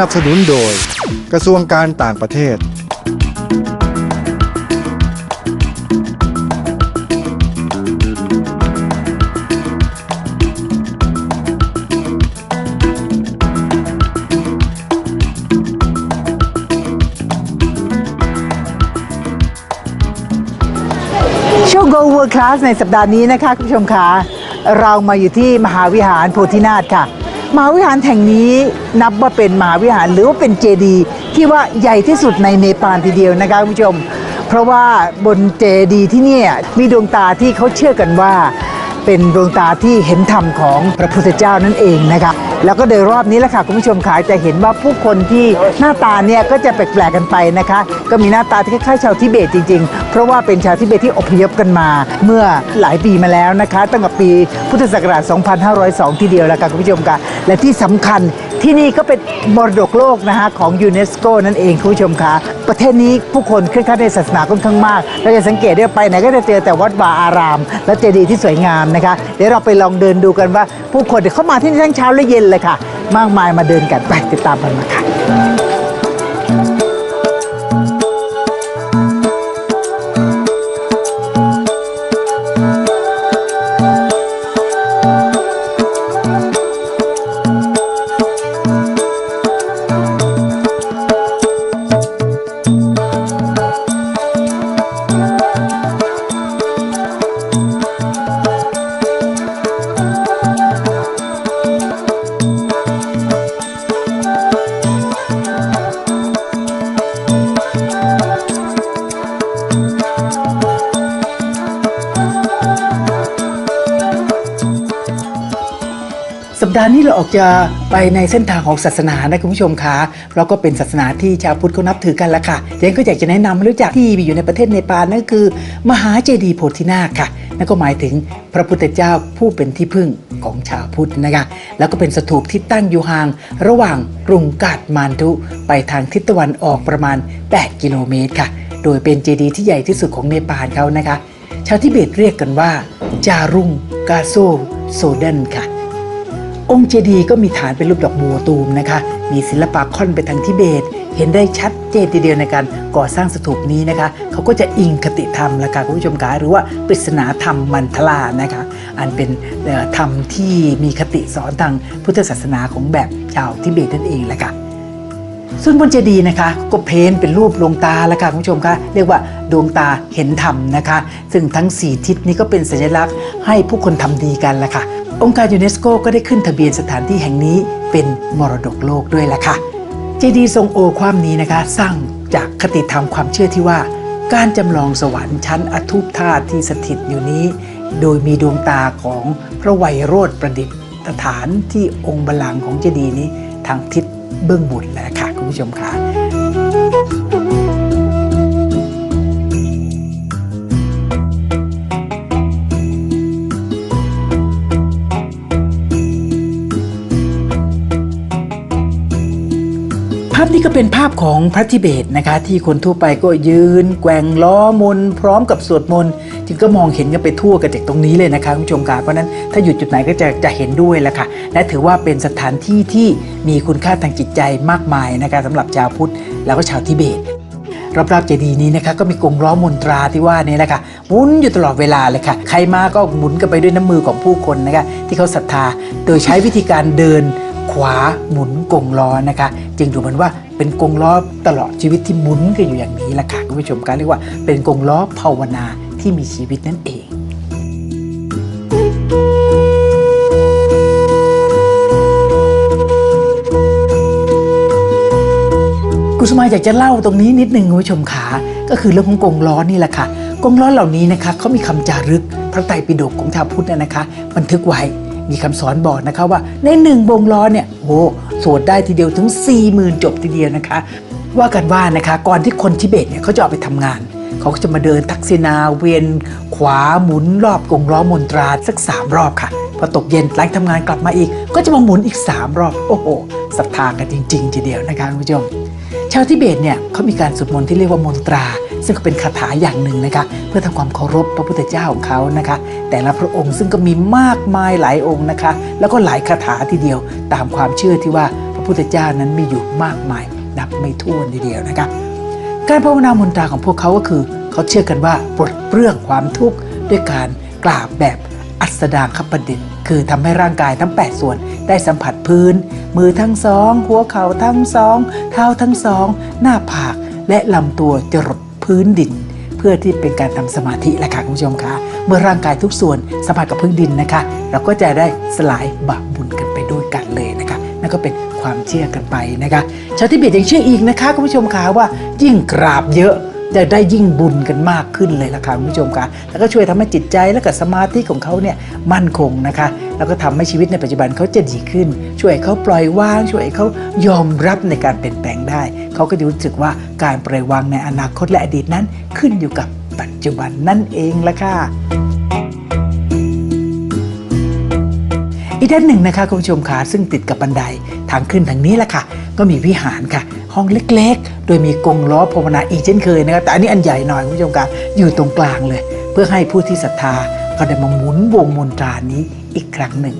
นับสนุนโดย กระทรวงการต่างประเทศ ช่วง Go World Class ในสัปดาห์นี้นะคะ คุณผู้ชมคะเรามาอยู่ที่มหาวิหารโพธินาถค่ะ มหาวิหารแห่งนี้นับว่าเป็นมหาวิหารหรือว่าเป็นเจดีย์ที่ว่าใหญ่ที่สุดในเนปาลทีเดียวนะคะคุณผู้ชม เพราะว่าบนเจดีย์ที่นี่มีดวงตาที่เขาเชื่อกันว่า เป็นดวงตาที่เห็นธรรมของพระพุทธเจ้านั่นเองนะคะ แล้วก็โดยรอบนี้แหละค่ะคุณผู้ชมขายจะเห็นว่าผู้คนที่หน้าตาเนี่ยก็จะแปลกๆกันไปนะคะ ก็มีหน้าตาที่คล้ายๆชาวทิเบตจริงๆ เพราะว่าเป็นชาวทิเบตที่อพยพกันมา เมื่อหลายปีมาแล้วนะคะ ตั้งแต่ปีพุทธศักราช 2502 ทีเดียวแล้วค่ะคุณผู้ชมค่ะและที่สำคัญ ที่นี่ก็เป็นมรดกโลกนะคะของยูเนสโกนั่นเองคุณผู้ชมคะประเทศนี้ผู้คนเคร่งครัดในศาสนาค่อนข้างมากเราจะสังเกตได้ว่าไปไหนก็จะเจอแต่วัดวาอาราม และเจดีย์ที่สวยงามนะคะ เดี๋ยวเราไปลองเดินดูกันว่าผู้คนเดี๋ยวเข้ามาที่นี่ทั้งเช้าและเย็นเลยค่ะ มากมายมาเดินกันไปติดตามกันมาค่ะ ดาห์นี้เราออกจะไปในเส้นทางของศาสนานะคุณผู้ชมคะเพราะก็เป็นศาสนาที่ชาวพุทธเขานับถือกันละค่ะเดี๋ยวก็อยากจะแนะนำให้รู้จักที่มีอยู่ในประเทศเนปาลนั่นคือ มหาเจดีย์โพธินาคค่ะนั่นก็หมายถึงพระพุทธเจ้าผู้เป็นที่พึ่งของชาวพุทธนะคะแล้วก็เป็นสถูปที่ตั้งอยู่ห่าง ระหว่างกรุงกาดมานดุไปทางทิศตะวันออกประมาณ 8 กิโลเมตรค่ะ โดยเป็นเจดีย์ที่ใหญ่ที่สุดของเนปาลเขานะคะ ชาวทิเบตเรียกกันว่า จารุงกาโซโซเดนค่ะ องค์เจดีย์ก็มีฐานเป็นรูปดอกบัวตูมนะคะ มีศิลปะค่อนไปทางทิเบต เห็นได้ชัดเจนทีเดียวในการก่อสร้างสถูปนี้นะคะ เขาก็จะอิงคติธรรมละค่ะคุณผู้ชมคะหรือว่าปริศนาธรรมมันทลานะคะ อันเป็นธรรมที่มีคติสอนทางพุทธศาสนาของแบบชาวทิเบตนั่นเองแหละค่ะ ส่วนบนเจดีย์นะคะ ก็เพ้นเป็นรูปดวงตาแล้วค่ะคุณผู้ชมคะเรียกว่าดวงตาเห็นธรรมนะคะ ซึ่งทั้ง 4 ทิศนี้ก็เป็นสัญลักษณ์ให้ผู้คนทำดีกันละค่ะ องค์การยูเนสโกก็ได้ขึ้นทะเบียนสถานที่แห่งนี้เป็นมรดกโลกด้วยละค่ะเจดีย์ทรงโอความนี้นะคะ สร้างจากคติธรรมความเชื่อที่ว่า การจำลองสวรรค์ชั้นอทุปธาตุที่สถิตอยู่นี้ โดยมีดวงตาของพระไวยโรธประดิษฐานที่องค์บัลลังก์ของเจดีย์นี้ทางทิศ เบื้องบนแหละค่ะคุณผู้ชมค่ะ ก็เป็นภาพของพระทิเบตนะคะ ที่คนทั่วไปก็ยืน แกว่งล้อมน พร้อมกับสวดมนต์จึงก็มองเห็นกันไปทั่วกันจากตรงนี้เลยนะคะคุณผู้ชมค่ะเพราะนั้นถ้าอยู่จุดไหนก็จะจะเห็นด้วยแหละค่ะ และถือว่าเป็นสถานที่ที่มีคุณค่าทางจิตใจมากมายนะคะสำหรับชาวพุทธแล้วก็ชาวทิเบตรอบๆเจดีย์นี้นะคะก็มีกรงล้อมนตราที่ว่านี่แหละค่ะหมุนอยู่ตลอดเวลาเลยค่ะใครมาก็หมุนกันไปด้วยน้ำมือของผู้คนนะคะที่เขาศรัทธาโดยใช้วิธีการเดิน ขวาหมุนกงล้อนะคะ จึงดูเหมือนว่าเป็นกงล้อตลอดชีวิตที่หมุนกันอยู่อย่างนี้แหละค่ะคุณผู้ชมการเรียกว่าเป็นกงล้อภาวนาที่มีชีวิตนั่นเองกุสมาอยากจะเล่าตรงนี้นิดนึงคุณผู้ชมขาก็คือเรื่องของกงล้อนี่แหละค่ะกงล้อเหล่านี้นะคะเขามีคำจารึกพระไตรปิฎกของชาวพุทธนยนะคะ บันทึกไว้ มีคำสอนบอกนะคะว่าในหนึ่งวงล้อเนี่ยโอ้สวดได้ทีเดียวถึง 4 0,000 จบทีเดียวนะคะ ว่ากันว่านะคะก่อนที่คนทิเบตเนี่ยเขาจะออกไปทำงาน เขาก็จะมาเดินทักษิณาเวียนขวาหมุนรอบกงล้อมนตราสักสามรอบค่ะพอตกเย็นหลังทำงานกลับมาอีก ก็จะมาหมุนอีก 3 รอบ โอ้โหศรัทธากันจริงๆทีเดียวนะคะคุณผู้ชมชาวทิเบตเนี่ยเขามีการสวดมนต์ที่เรียกว่ามนตรา ซึ่งก็เป็นคาถาอย่างหนึ่งนะคะ เพื่อทำความเคารพพระพุทธเจ้าของเขานะคะ แต่ละพระองค์ซึ่งก็มีมากมายหลายองค์นะคะ แล้วก็หลายคาถาทีเดียว ตามความเชื่อที่ว่าพระพุทธเจ้านั้นมีอยู่มากมายนับไม่ถ้วนทีเดียวนะครับการภาวนามนตราของพวกเขาก็คือ เขาเชื่อกันว่าปลดเปลื้องความทุกข์ด้วยการกราบแบบอัสดางคประดิษฐ์คือทำให้ร่างกายทั้ง 8 ส่วนได้สัมผัสพื้น มือทั้งสอง หัวเข่าทั้งสอง เท้าทั้งสอง หน้าผากและลำตัวจรด พื้นดิน เพื่อที่เป็นการทำสมาธิแหละค่ะคุณผู้ชมคะเมื่อร่างกายทุกส่วนสัมผัสกับพื้นดินนะคะ เราก็จะได้สลายบาปบุญกันไปด้วยกันเลยนะคะนั่นก็เป็นความเชื่อกันไปนะคะชาวทิเบตยังเชื่ออีกนะคะคุณผู้ชมคะว่ายิ่งกราบเยอะจะได้ยิ่งบุญกันมากขึ้นเลยล่ะค่ะคุณผู้ชมคะแล้วก็ช่วยทำให้จิตใจและก็สมาธิของเขาเนี่ยมั่นคงนะคะ แล้วก็ทำให้ชีวิตในปัจจุบันเขาจะดีขึ้น ช่วยเขาปล่อยวาง ช่วยเขายอมรับในการเปลี่ยนแปลงได้ เขาก็จะรู้สึกว่าการปล่อยวางในอนาคตและอดีตนั้นขึ้นอยู่กับปัจจุบันนั่นเองละค่ะอีกด้านหนึ่งนะคะคุณผู้ชมคะซึ่งติดกับบันไดทางขึ้นทางนี้แหละค่ะ ก็มีวิหารค่ะ ห้องเล็กๆ โดยมีกรงล้อภาวนาอีกเช่นเคยนะคะแต่อันนี้อันใหญ่หน่อยคุณผู้ชมคะอยู่ตรงกลางเลย เพื่อให้ผู้ที่ศรัทธา ก็ได้มาหมุนวงมนตรานี้อีกครั้งหนึ่ง